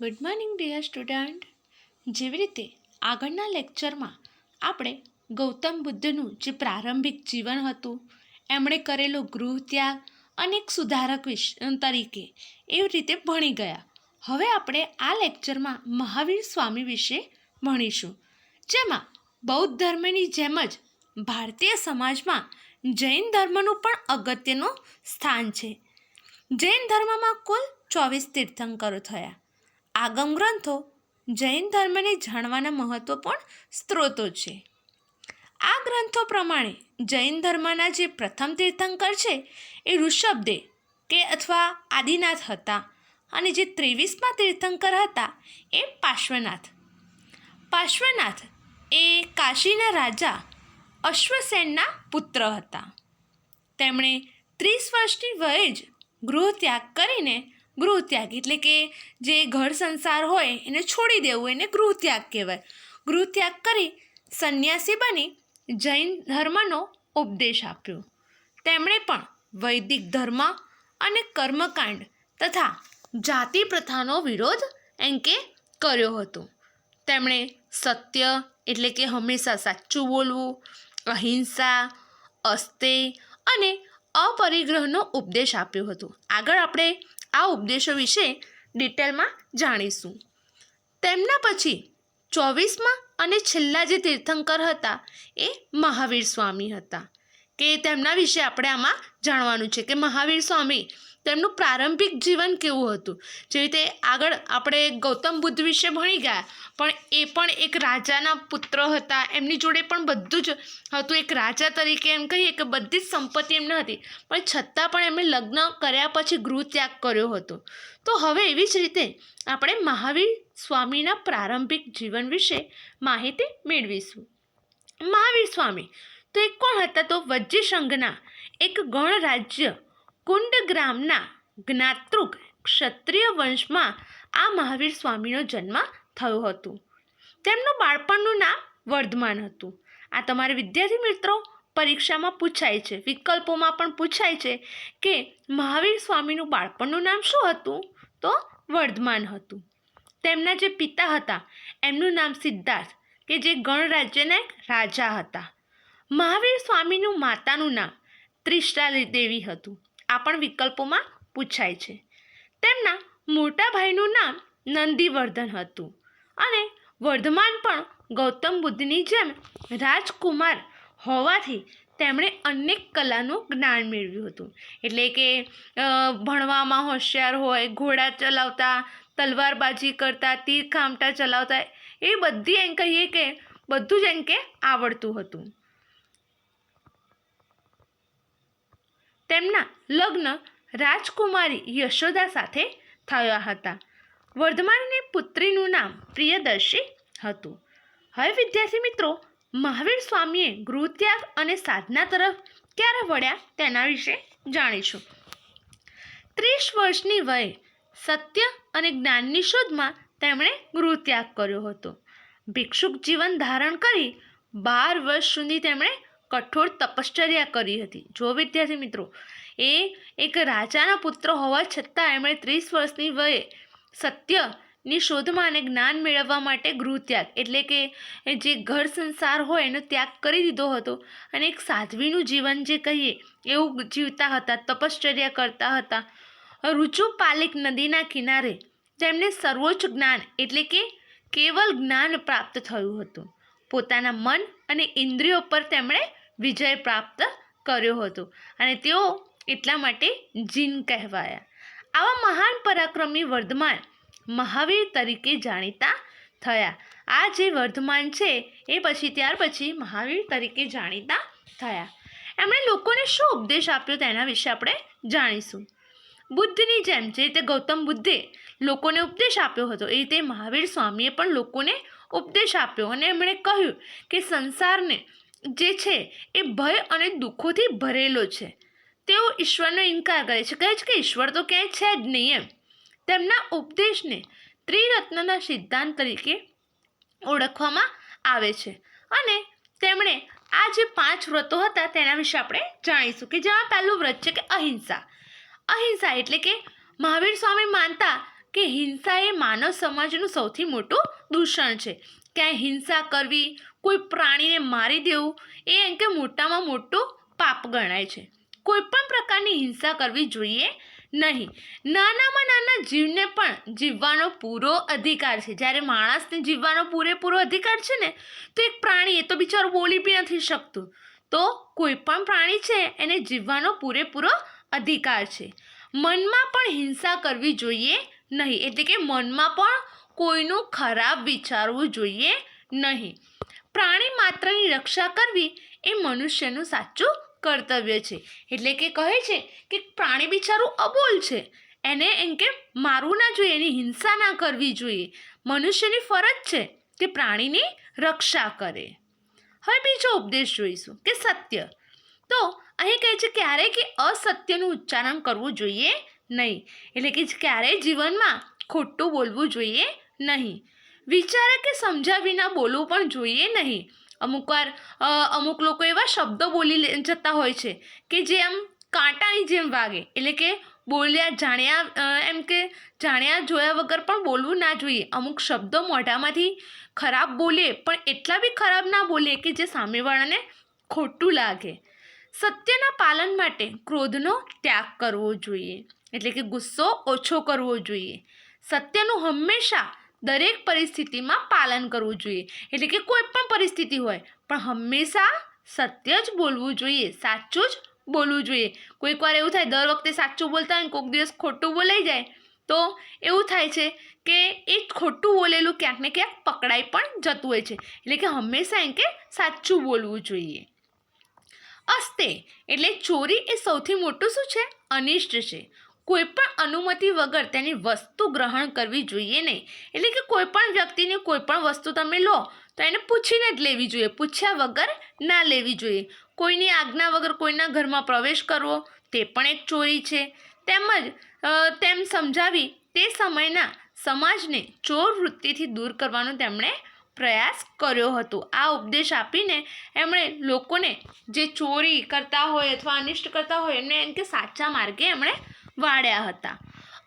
Good morning dear student જેવી રીતે આગળના લેક્ચરમાં આપણે ગૌતમ બુદ્ધનું જે પ્રારંભિક જીવન હતું, એમણે કરેલો ગૃહ ત્યાગ અને એક સુધારક તરીકે એવી રીતે ભણી ગયા. હવે આપણે આ લેક્ચરમાં મહાવીર સ્વામી વિશે ભણીશું. જેમાં બૌદ્ધ ધર્મની જેમ જ ભારતીય સમાજમાં જૈન ધર્મનું પણ અગત્યનું સ્થાન છે. જૈન ધર્મમાં કુલ ચોવીસ તીર્થંકરો થયા. આગમ ગ્રંથો જૈન ધર્મને જાણવાના મહત્વપૂર્ણ સ્ત્રોતો છે. આ ગ્રંથો પ્રમાણે જૈન ધર્મના જે પ્રથમ તીર્થંકર છે એ ઋષભદેવ કે અથવા આદિનાથ હતા અને જે ત્રેવીસમાં તીર્થંકર હતા એ પાર્શ્વનાથ. પાર્શ્વનાથ એ કાશીના રાજા અશ્વસેનના પુત્ર હતા. તેમણે ત્રીસ વર્ષની વયે જ ગૃહ ત્યાગ કરીને ગૃહ ત્યાગ એટલે કે જે ઘર સંસાર હોય એને છોડી દેવું, એને ગૃહ ત્યાગ કહેવાય. ગૃહ ત્યાગ કરી સંન્યાસી બની જૈન ધર્મનો ઉપદેશ આપ્યો. તેમણે પણ વૈદિક ધર્મ અને કર્મકાંડ તથા જાતિ પ્રથાનો વિરોધ એમ કે કર્યો હતો. તેમણે સત્ય એટલે કે હંમેશા સાચું બોલવું, અહિંસા, અસ્તે અને અપરિગ્રહનો ઉપદેશ આપ્યો હતો. આગળ આપણે આ ઉપદેશો વિશે ડિટેલમાં જાણીશું. તેમના પછી ચોવીસમાં અને છેલ્લા જે તીર્થંકર હતા એ મહાવીર સ્વામી હતા. કે તેમના વિશે આપણે આમાં જાણવાનું છે કે મહાવીર સ્વામી તેમનું પ્રારંભિક જીવન કેવું હતું? જે રીતે આગળ આપણે ગૌતમ બુદ્ધ વિશે ભણી ગયા, પણ એ પણ એક રાજાના પુત્ર હતા. એમની જોડે પણ બધું જ હતું. એક રાજા તરીકે એમ કહીએ કે બધી જ સંપત્તિ એમને હતી. પણ છતાં પણ એમણે લગ્ન કર્યા પછી ગૃહ ત્યાગ કર્યો હતો. તો હવે એવી જ રીતે આપણે મહાવીર સ્વામીના પ્રારંભિક જીવન વિશે માહિતી મેળવીશું. મહાવીર સ્વામી, તો એ કોણ હતા? તો વજ્જી સંઘના એક ગણ રાજ્ય કુંડ ગ્રામના જ્ઞાતૃક ક્ષત્રિય વંશમાં આ મહાવીર સ્વામીનો જન્મ થયો હતો. તેમનું બાળપણનું નામ વર્ધમાન હતું. આ તમારે વિદ્યાર્થી મિત્રો પરીક્ષામાં પૂછાય છે, વિકલ્પોમાં પણ પૂછાય છે કે મહાવીર સ્વામીનું બાળપણનું નામ શું હતું? તો વર્ધમાન હતું. તેમના જે પિતા હતા, એમનું નામ સિદ્ધાર્થ કે જે ગણરાજ્યના રાજા હતા. મહાવીર સ્વામીનું માતાનું નામ ત્રિષ્ટાલી દેવી હતું. આ પણ વિકલ્પોમાં પૂછાય છે. તેમના મોટા ભાઈનું નામ નંદીવર્ધન હતું અને વર્ધમાન પણ ગૌતમ બુદ્ધની જેમ રાજકુમાર હોવાથી તેમણે અનેક કલાનું જ્ઞાન મેળવ્યું હતું. એટલે કે ભણવામાં હોશિયાર હોય, ઘોડા ચલાવતા, તલવારબાજી કરતા, તીર ખામટા ચલાવતા, એ બધી એમ કહીએ કે, બધું જ એમ કે આવડતું હતું. તેમના લગ્ન રાજકુમારી યશોદા સાથે થયા હતા. વર્ધમાનની પુત્રીનું નામ પ્રિયદર્શી હતું. હવે વિદ્યાર્થી મિત્રો, મહાવીર સ્વામીએ ગૃહત્યાગ અને સાધના તરફ ક્યારે વળ્યા તેના વિશે જાણીશું. ત્રીસ વર્ષની વયે, સત્ય અને જ્ઞાનની શોધમાં તેમણે ગૃહત્યાગ કર્યો હતો. ભિક્ષુક જીવન ધારણ કરી બાર વર્ષ સુધી તેમણે કઠોર તપશ્ચર્યા કરી હતી. જો વિદ્યાર્થી મિત્રો, એ એક રાજાના પુત્ર હોવા છતાં એમણે ત્રીસ વર્ષની વયે સત્યની શોધમાં અને જ્ઞાન મેળવવા માટે ગૃહત્યાગ, એટલે કે જે ઘર સંસાર હોય એનો ત્યાગ કરી દીધો હતો અને એક સાધ્વીનું જીવન જે કહીએ એવું જીવતા હતા, તપશ્ચર્યા કરતા હતા. રુચુ પાલિક નદીના કિનારે જેમને સર્વોચ્ચ જ્ઞાન, એટલે કે કેવલ જ્ઞાન પ્રાપ્ત થયું હતું. પોતાના મન અને ઇન્દ્રિયો પર તેમણે વિજય પ્રાપ્ત કર્યો હતો. અને તેઓ એટલા માટે જીન કહેવાયા. આવા મહાન પરાક્રમી વર્ધમાન મહાવીર તરીકે જાણીતા થયા. આ જે વર્ધમાન છે, એ પછી ત્યાર પછી મહાવીર તરીકે જાણીતા થયા. એમણે લોકોને શું ઉપદેશ આપ્યો તેના વિશે આપણે જાણીશું. બુદ્ધની જેમ જે રીતે ગૌતમ બુદ્ધે લોકોને ઉપદેશ આપ્યો હતો, એ રીતે મહાવીર સ્વામીએ પણ લોકોને ઉપદેશ આપ્યો. અને એમણે કહ્યું કે સંસારને જે છે, એ ભય અને દુઃખોથી ભરેલો છે. તેઓ ઈશ્વરનો ઇનકાર કરે છે. કહે છે કે ઈશ્વર તો ક્યાંય છે જ નહીં એમ. તેમના ઉપદેશને ત્રિરત્નના સિદ્ધાંત તરીકે ઓળખવામાં આવે છે. અને તેમણે આ જે પાંચ વ્રતો હતા તેના વિશે આપણે જાણીશું કે જેમાં પહેલું વ્રત છે કે અહિંસા. અહિંસા એટલે કે મહાવીર સ્વામી માનતા કે હિંસા એ માનવ સમાજનું સૌથી મોટું દૂષણ છે. ક્યાંય હિંસા કરવી કોઈ પ્રાણીને મારી દેવું એ એમ કે મોટામાં મોટું પાપ ગણાય છે. કોઈ પણ પ્રકારની હિંસા કરવી જોઈએ નહીં. નાનામાં નાના જીવને પણ જીવવાનો પૂરો અધિકાર છે. જ્યારે માણસને જીવવાનો પૂરેપૂરો અધિકાર છે ને, તો એક પ્રાણી, એ તો બિચારું બોલી બી નથી શકતું. તો કોઈ પણ પ્રાણી છે, એને જીવવાનો પૂરેપૂરો અધિકાર છે. મનમાં પણ હિંસા કરવી જોઈએ નહીં. એટલે કે મનમાં પણ કોઈનું ખરાબ વિચારવું જોઈએ નહીં. પ્રાણી માત્રની રક્ષા કરવી એ મનુષ્યનું સાચું કર્તવ્ય છે. એટલે કે કહે છે કે પ્રાણી બિચારું અબોલ છે. એને એમ કે મારવું ના જોઈએ, એની હિંસા ના કરવી જોઈએ. મનુષ્યની ફરજ છે કે પ્રાણીની રક્ષા કરે. હવે બીજો ઉપદેશ જોઈશું કે સત્ય. તો અહીં કહે છે ક્યારેય કે અસત્યનું ઉચ્ચારણ કરવું જોઈએ નહીં. એટલે કે ક્યારેય જીવનમાં ખોટું બોલવું જોઈએ નહીં. વિચારે કે સમજ્યા વિના બોલવું પણ જોઈએ નહીં. અમુકવાર અમુક લોકો એવા શબ્દો બોલી જતા હોય છે કે જે આમ કાંટાની જેમ વાગે. એટલે કે બોલ્યા, જાણ્યા એમ કે જાણ્યા, જોયા વગર પણ બોલવું ના જોઈએ. અમુક શબ્દો મોઢામાંથી ખરાબ બોલે પણ એટલા બી ખરાબ ના બોલે કે જે સામેવાળાને ખોટું લાગે. સત્યના પાલન માટે ક્રોધનો ત્યાગ કરવો જોઈએ. એટલે કે ગુસ્સો ઓછો કરવો જોઈએ. સત્યનું હંમેશા દરેક પરિસ્થિતિમાં પાલન કરવું જોઈએ. એટલે કે કોઈ પણ પરિસ્થિતિ હોય, પણ હંમેશા સત્ય જ બોલવું જોઈએ, સાચું જ બોલવું જોઈએ. કોઈક વાર એવું થાય, દર વખતે સાચું બોલતા હોય કોઈક દિવસ ખોટું બોલાઈ જાય, તો એવું થાય છે કે એ ખોટું બોલેલું ક્યાંક ને ક્યાંક પકડાઈ પણ જતું હોય છે. એટલે કે હંમેશા એમ કે સાચું બોલવું જોઈએ. અસ્તે, એટલે ચોરી એ સૌથી મોટું શું છે? અનિષ્ટ છે. કોઈ પણ અનુમતિ વગર તેની વસ્તુ ગ્રહણ કરવી જોઈએ નહીં. એટલે કે કોઈ પણ વ્યક્તિની કોઈ પણ વસ્તુ તમે લો, તો એને પૂછીને જ લેવી જોઈએ. પૂછ્યા વગર ના લેવી જોઈએ. કોઈની આજ્ઞા વગર કોઈના ઘરમાં પ્રવેશ કરવો, તે પણ એક ચોરી છે. તેમજ તેમ સમજાવી તે સમયના સમાજને ચોર વૃત્તિથી દૂર કરવાનો તેમણે પ્રયાસ કર્યો હતો. આ ઉપદેશ આપીને એમણે લોકોને જે ચોરી કરતા હોય અથવા અનિષ્ટ કરતા હોય એમને એમ કે સાચા માર્ગે એમણે વાળ્યા હતા.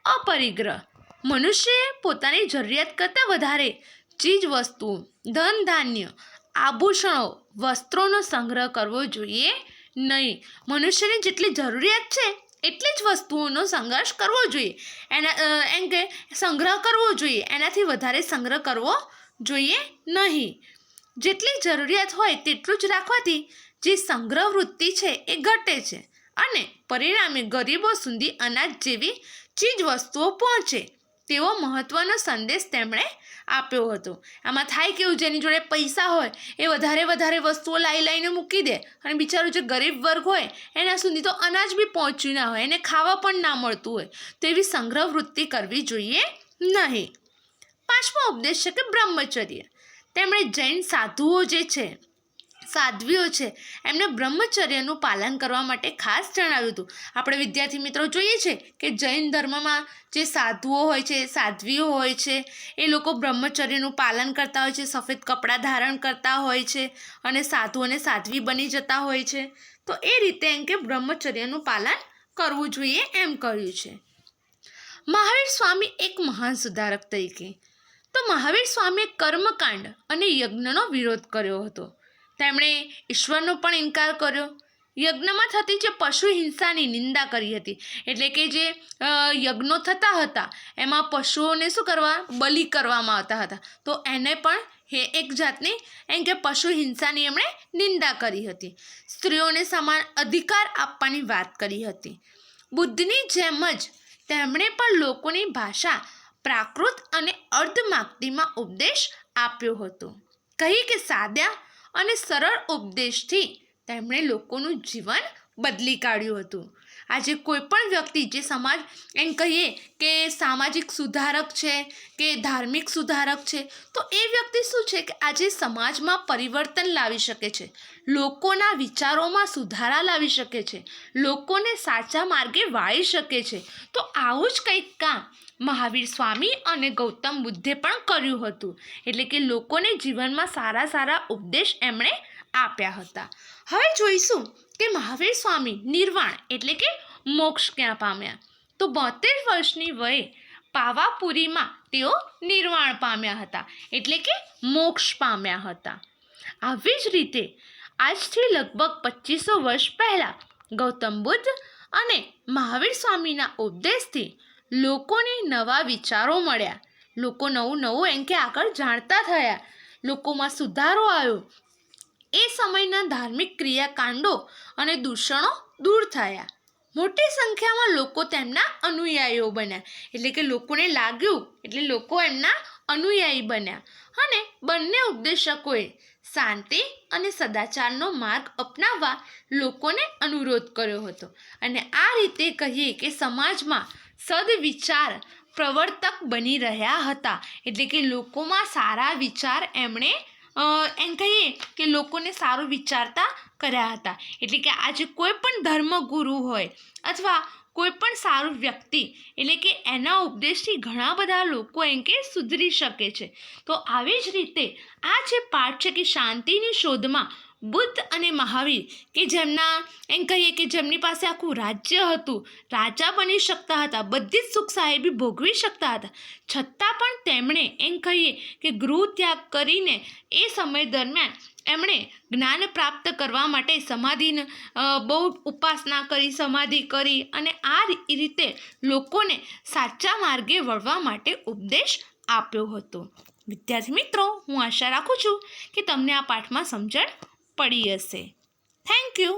અપરિગ્રહ. મનુષ્યએ પોતાની જરૂરિયાત કરતાં વધારે ચીજ વસ્તુઓ ધન ધાન્ય આભૂષણો, વસ્ત્રોનો સંગ્રહ કરવો જોઈએ નહીં. મનુષ્યની જેટલી જરૂરિયાત છે, એટલી જ વસ્તુઓનો સંઘર્ષ કરવો જોઈએ. એના એમ કે સંગ્રહ કરવો જોઈએ. એનાથી વધારે સંગ્રહ કરવો જોઈએ નહીં. જેટલી જરૂરિયાત હોય તેટલું જ રાખવાથી જે સંગ્રહ વૃત્તિ છે એ ઘટે છે. અને પરિણામે ગરીબો સુધી અનાજ જેવી ચીજ વસ્તુઓ પહોંચે, તેવો મહત્ત્વનો સંદેશ તેમણે આપ્યો હતો. આમાં થાય કેવું? જેની જોડે પૈસા હોય, એ વધારે વધારે વસ્તુઓ લાવી લાવીને મૂકી દે અને બિચારું જે ગરીબ વર્ગ હોય, એના સુધી તો અનાજ બી પહોંચ્યું ના હોય, એને ખાવા પણ ના મળતું હોય, તો એવી સંગ્રહ વૃત્તિ કરવી જોઈએ નહીં. પાંચમો ઉપદેશ છે કે બ્રહ્મચર્ય. તેમણે જૈન સાધુઓ જે છે સાધ્વીઓ છે. એમને બ્રહ્મચર્યનું પાલન કરવા માટે ખાસ જણાવ્યું હતું. આપણે વિદ્યાર્થી મિત્રો જોઈએ છે કે જૈન ધર્મમાં જે સાધુઓ હોય છે, સાધ્વીઓ હોય છે, એ લોકો બ્રહ્મચર્યનું પાલન કરતા હોય છે, સફેદ કપડાં ધારણ કરતા હોય છે અને સાધુ અને સાધ્વી બની જતા હોય છે. તો એ રીતે એમ કે બ્રહ્મચર્યનું પાલન કરવું જોઈએ એમ કહ્યું છે. મહાવીર સ્વામી એક મહાન સુધારક તરીકે. તો મહાવીર સ્વામીએ કર્મકાંડ અને યજ્ઞનો વિરોધ કર્યો હતો. તેમણે ઈશ્વરનો પણ ઇનકાર કર્યો. યજ્ઞમાં થતી જે પશુ હિંસાની નિંદા કરી હતી, એટલે કે જે યજ્ઞો થતા હતા, એમાં પશુઓને શું કરવા? બલિ કરવામાં આવતા હતા. તો એને પણ હે એક જાતની, એમ કે પશુ હિંસાની એમણે નિંદા કરી હતી. સ્ત્રીઓને સમાન અધિકાર આપવાની વાત કરી હતી. બુદ્ધની જેમ જ તેમણે પણ લોકોની ભાષા પ્રાકૃત અને અર્ધમાગતીમાં ઉપદેશ આપ્યો હતો. કહી કે સાદા અને સરળ ઉપદેશથી તેમણે લોકોનું જીવન બદલી કાઢ્યું હતું. આજે કોઈ પણ વ્યક્તિ જે સમાજ એમ કહીએ કે સામાજિક સુધારક છે, કે ધાર્મિક સુધારક છે, તો એ વ્યક્તિ શું છે કે આજે સમાજમાં પરિવર્તન લાવી શકે છે, લોકોના વિચારોમાં સુધારા લાવી શકે છે, લોકોને સાચા માર્ગે વાળી શકે છે. તો આવું જ કંઈક કામ મહાવીર સ્વામી અને ગૌતમ બુદ્ધે પણ કર્યું હતું. એટલે કે લોકોને જીવનમાં સારા સારા ઉપદેશ એમણે આપ્યા હતા. હવે જોઈશું કે મહાવીર સ્વામી, નિર્વાણ એટલે કે મોક્ષ ક્યાં પામ્યા? તો બોતેર વર્ષની વયે પાવાપુરીમાં તેઓ નિર્વાણ પામ્યા હતા, એટલે કે મોક્ષ પામ્યા હતા. આવી જ રીતે આજથી લગભગ પચીસો વર્ષ પહેલાં ગૌતમ બુદ્ધ અને મહાવીર સ્વામીના ઉપદેશથી લોકોને નવા વિચારો મળ્યા. લોકો નવું નવું એમ કે આગળ જાણતા થયા. લોકોમાં સુધારો આવ્યો. એ સમયના ધાર્મિક ક્રિયાકાંડો અને દૂષણો દૂર થયા. મોટી સંખ્યામાં લોકો તેમના અનુયાયીઓ બન્યા. એટલે કે લોકોને લાગ્યું એટલે લોકો એમના અનુયાયી બન્યા. અને બંને ઉપદેશકોએ શાંતિ અને સદાચારનો માર્ગ અપનાવવા લોકોને અનુરોધ કર્યો હતો. અને આ રીતે કહીએ કે સમાજમાં સદવિચાર પ્રવર્તક બની રહ્યા હતા. એટલે કે લોકોમાં સારા વિચાર એમણે એમ કહીએ કે લોકોને સારું વિચારતા કર્યા હતા. એટલે કે આજે કોઈ પણ ધર્મગુરુ હોય અથવા કોઈ પણ સારું વ્યક્તિ, એટલે કે એના ઉપદેશથી ઘણા બધા લોકો એમ કે સુધરી શકે છે. તો આવી જ રીતે આ જે પાઠ છે કે શાંતિની શોધમાં બુદ્ધ અને મહાવીર, કે જેમના, એમ કહીએ કે જેમની પાસે આખું રાજ્ય હતું, રાજા બની શકતા હતા, બધી જ સુખ સાહેબી ભોગવી શકતા હતા. છતાં પણ તેમણે એમ કહીએ કે ગૃહ ત્યાગ કરીને એ સમય દરમિયાન એમણે જ્ઞાન પ્રાપ્ત કરવા માટે સમાધિને બહુ ઉપાસના કરી, સમાધિ કરી અને આ રીતે લોકોને સાચા માર્ગે વળવા માટે ઉપદેશ આપ્યો હતો. વિદ્યાર્થી મિત્રો, હું આશા રાખું છું કે તમને આ પાઠમાં સમજણ પડી હશે થેન્ક યુ